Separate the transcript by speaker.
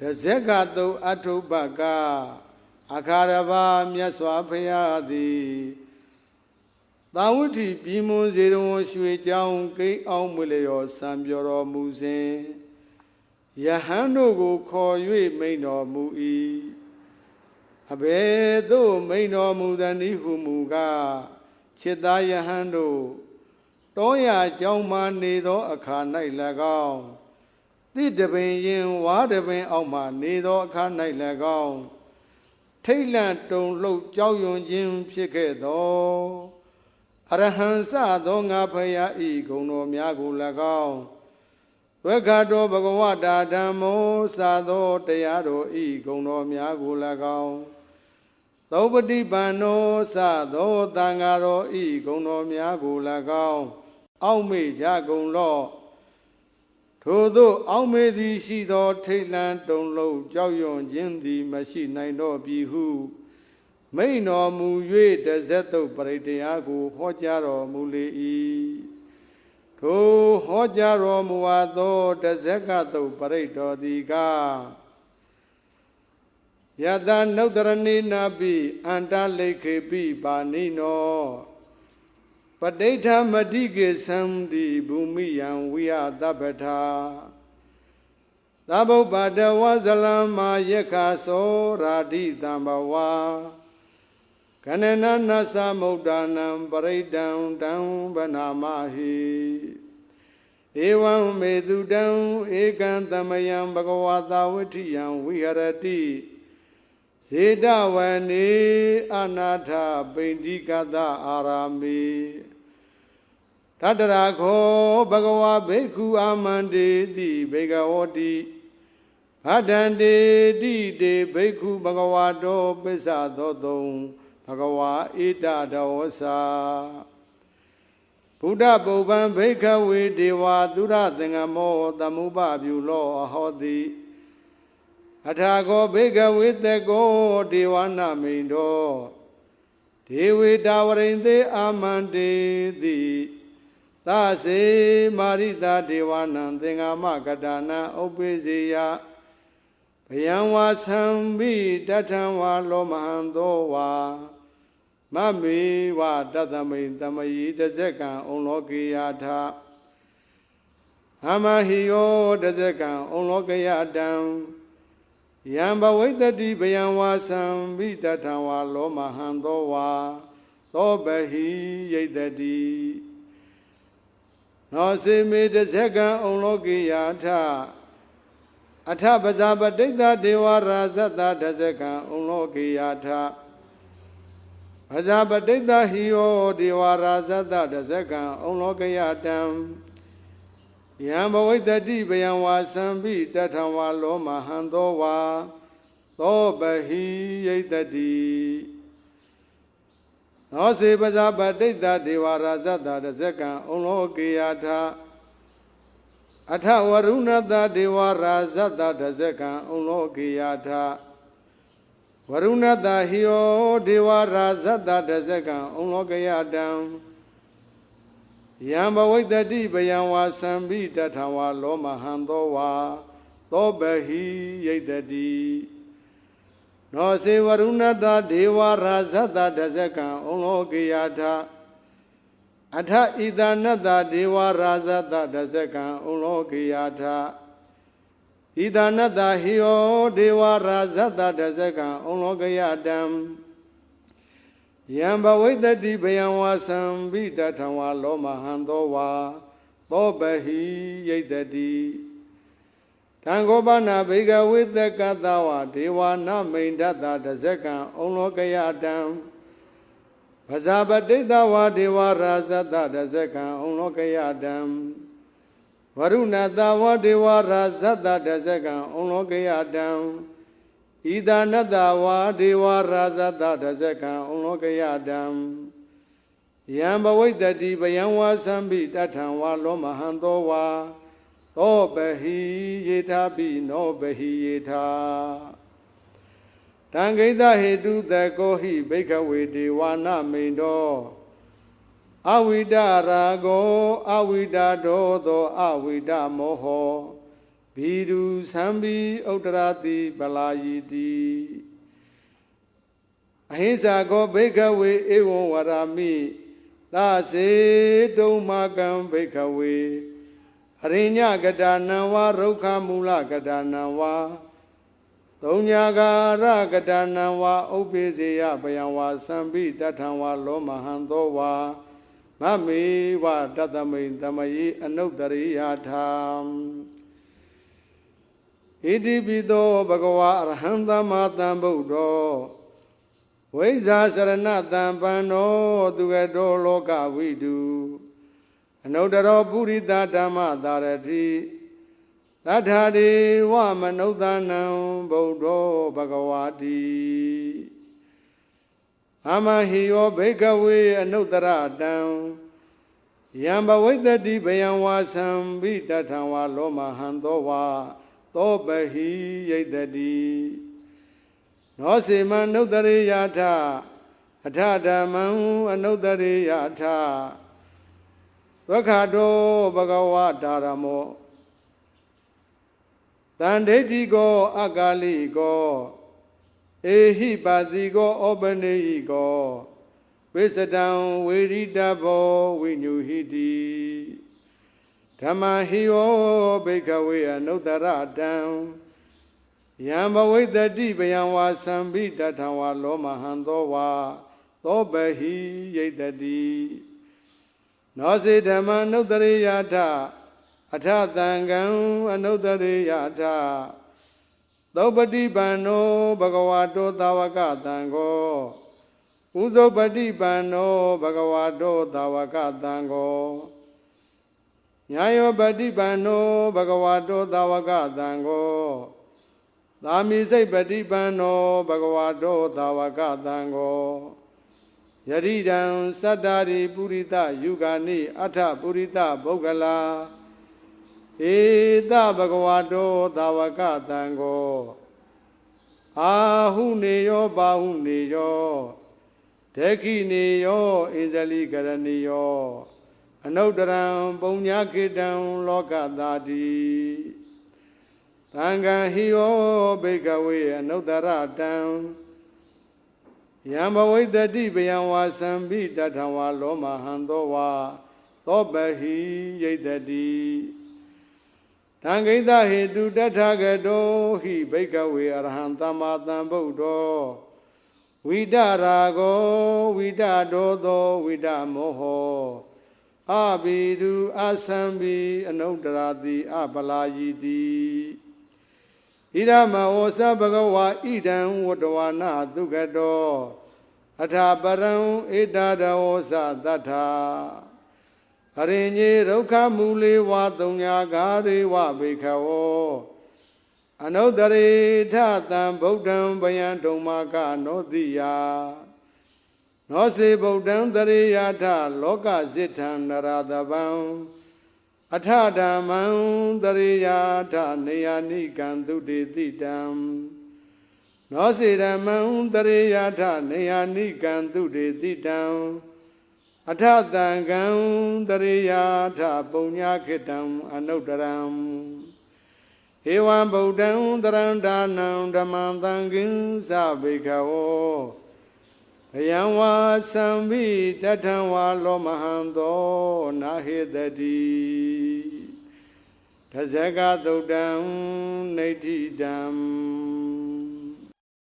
Speaker 1: တဇက်ကတုံအထုပ္ပကအခါရဘာမြတ်စွာဘုရားသည်သာဝတိပြည်မွန်စေတော်ရွှေကြောင်းကိန်းအောင်မွေလျော်စံပြောတော်မူစဉ်ယဟန်တို့ကိုခေါ်၍မိန်တော်မူ၏အဘယ်သို့မိန်တော်မူသနည်းဟုမူကားခြေသားယဟန်တို့တောရကြောင်းမှနေသောအခါ၌၎င်း တိတပင်ရင်ဝါတပင်အောက်မှနေသောအခါ၌၎င်းထိတ်လန့်တုန်လှုပ်ကြောက်ရွံ့ခြင်းဖြစ်ခဲ့သောအရဟံစသောငါဖယားဤဂုဏ်တော်များကို၎င်းဝက္ခတော်ဘဂဝတာဓမ္မောစသောတရားတော်ဤဂုဏ်တော်များကို၎င်းသောပฏิပန်နောစသောတန်ဃာတော်ဤဂုဏ်တော်များကို၎င်းအောက်မေ့ကြကုန်လော့ ထို့သောအောက်မေ့သည်ရှိသောထိတ်လန့်တုန်လှုပ်ကြောက်ရွံ့ခြင်းသည်မရှိနိုင်တော့ပြီဟုမိန်တော်မူ၍တဇက်တုတ်ပရိတရားကိုဟောကြားတော်မူလေ၏ထိုဟောကြားတော်မူအပ်သောတဇက်ကတုတ်ပရိတော်သည်ကားယတနုတရဏိနာပိအန္တလိခေပိပါဏိနော ပဋိဋ္ဌမတိကေသံတိဘူမိယံဝိယသဗ္ဗထာသဗ္ဗုပ္ပါဒဝဇလမာယက္ခသောရာဓိတံဘဝကနနနသမုဒ္ဒနံပရိဒံတံဗနာမဟိဧဝံမေတုတံဧကံသမယံဘဂဝတာဝဋ္ဌိယံဝိဟရတိ ဇေတဝနေအနာထပိန္တိကတအာရာမေတတရာခောဘဂဝဘိက္ခုအာမန္တေတိဘေကဝတိအတန္တေတိတေဘိက္ခုဘဂဝါတောပစ္ဆသောတုံဘဂဝါဣတတောသာဘုဒ္ဓပုဗ္ဗံဘိက္ခဝေဒေဝသုရသင်္ကမောသမုပပြုလောအဟောတိ အထာကောဘေကဝေတကောဒေဝနာမိန်တော်ဒေဝေတာဝရိန်သေးအာမန္တေတိသစေမာရိတာဒေဝနံသင်္ဃမကတာနံဥပ္ပေစေယဘယံဝါသံဘိတထံဝါလောမဟံသောဝါမမေဝတသမိန်တမယီတဇက်ကံဩလောကေယထာအမဟိယောတဇက်ကံဩလောကယတံ ယံဘဝိတ္တိဘယံဝါသံဘိတထံဝါလောမဟံသောဝါသောဘဟိယိတတိနောစေမေတဇကံဩလောကိယာထအထပဇာပတိတ္တဒေဝရာဇတတဇကံဩလောကိယာထပဇာပတိတ္တဟိယောဒေဝရာဇတတဇကံဩလောကယတံ ယံဘဝိတတိဘယံဝါသံပိတထံဝါလောမဟံသောဝါသောပဟိယိတတိသောစေပဇာပတိတ္တဒေဝရာဇတတဇကံဩလောကေယထာအထဝရုဏတဒေဝရာဇတတဇကံဩလောကေယထာဝရုဏတဟိယောဒေဝရာဇတတဇကံဩလောကေယတံ ယံဘဝိတတိဘယံဝါသံပိတထံဝါလောမဟံသောဝါသောဘဟိယိတတိနောစေဝရုဏတဒေဝရာဇတတဇကံဩလောကေယထာအထဣဒနတဒေဝရာဇတတဇကံဩလောကေယထာဣဒနတဟိယောဒေဝရာဇတတဇကံဩလောကေယတံ ယံဘဝိတတိဘယံဝါသံဘိတထံဝါလောမဟံသောဝါသောပဟိယိတတိတံခောပနာဘေကဝိတကတဝဒေဝနာမိန်ဒတတဇကံဩလောကယတံပဇာပတိတဝဒေဝရာဇတတဇကံဩလောကယတံဝရုဏတဝဒေဝရာဇတတဇကံဩလောကယတံ ဣဒနတဝါဒေဝရာဇတတဇကံဩလောကယတံယံဘဝိတတိဘယံဝါသံပိတထံဝါလောမဟံသောဝါသောပဟိယေထာပိနောပဟိယေထာတံဂိတဟေတုတကောဟိဘိကဝေဒေဝနာမိန်တော်အဝိဒရာဂောအဝိဒဒောသောအဝိဒမောဟော ဘီဒုသံဘီဥတ္တရာတိပလာယီတိအဟိစ္ဆာကောဘိကဝေဧဝံဝရာမိသာစေတုံမကံဘိကဝေအရိညကတာနံဝါရုခမူလကတာနံဝါသုံးညာကာရကတာနံဝါဥပ္ပေစေယဘယံဝါသံဘိတထံဝါလောမဟံသောဝါမမေဝတတမိန်တမယေအနုတ္တရိယာထံ ဣတိပိသောဘဂဝါအရဟံသမ္မာသမ္ဗုဒ္ဓောဝိဇ္ဇာစရဏတံပန္နောသူကတောလောကဝိတုအနုတ္တရောပုရိသဓမ္မသာရတိသတ္ထာဒေဝမနုဿာနံဗုဒ္ဓောဘဂဝါတိအမဟိယောဘိကဝေအနုတ္တရတံယံဘဝိတ္တိဘယံဝါသံဘိတထံဝါလောမဟံသောဝါ သောပဟိယိတတိနောစေမနုတ္တရိယာထအထဓမ္မံအနုတ္တရိယာထသက္ခတောဘဂဝတာရမောတန်ဒိဋ္ဌိကောအကာလိကောအေဟိပါတိကောဩပနေဟိကောဝိစတံဝေရိတဘောဝိညုဟိတိ ဓမ္မဟိယောဘိကဝေအနုတ္တရတံယံဘဝိတတိဗယံဝါသံဘိတထံဝါလောမဟံသောဝါသောပဟိယိတတိနောစေဓမ္မနုတ္တရိယထအထသံဃံအနုတ္တရိယထသောပတိပန္နောဘဂဝါတောသာဝကတံကိုဥဇောပတိပန္နောဘဂဝါတောသာဝကတံကို ညာယောပတိပန္နောဘဂဝါတောသာဝကတံကိုသာမိစိတ်ပฏิပန္နောဘဂဝါတောသာဝကတံကိုယရိဒံသတ္တာရိပုရိသယုဂာနိအထပုရိသပုဂ္ဂလာဧတဘဂဝါတောသာဝကတံကိုအာဟုနေယောဘာဟုနေယောဒေခိနေယောဣဇလိကရဏီယော အနုတ္တရံပုံညာကိတံလောကသာတိသံဃဟိယောဘိကဝေအနုတ္တရတံယံဘဝိတတိပယံဝါသံဘိတထံဝါလောမဟံသောဝါသောပဟိယိတတိတံဂိတဟေတုတထဂတောဟိဘိကဝေအရဟံသမ္မာသမ္ဗုဒ္ဓောဝိဒရာဂောဝိဒဒောသောဝိဒမောဟော အဘိဓုအသံဘိအနုတ္တရာတိအပလာယီတိဣရမဝသဘဂဝါဣဒံဝတ္တဝနာသုကတောအထာပရံဧတရဝသတ္ထာအရင်ကြီးဒုက္ခမူလေးဝါသုံးညာကာရေဝဘိခဝောအနုတ္တရေထတံဗုဒ္ဓံဗယံဒုံမာကနောတိယ နောစေဗုဒ္ဓံတရေယထလောကစိထံနရတဗံအထဓမ္မံတရေယထနေယနိကံသုတေတိတံနောစေဓမ္မံတရေယထနေယနိကံသုတေတိတံအထတံကံတရေယထပုံညာခိတံအနုတ္တရံဧဝံဗုဒ္ဓံတရံဒါနံဓမ္မံသံဃင်သဗိခဝော ဘယံဝါသံဘိတထံဝါလောမဟံသောနာဟေတတိတဇဂသုတ်တံနေဋ္ဌိတံ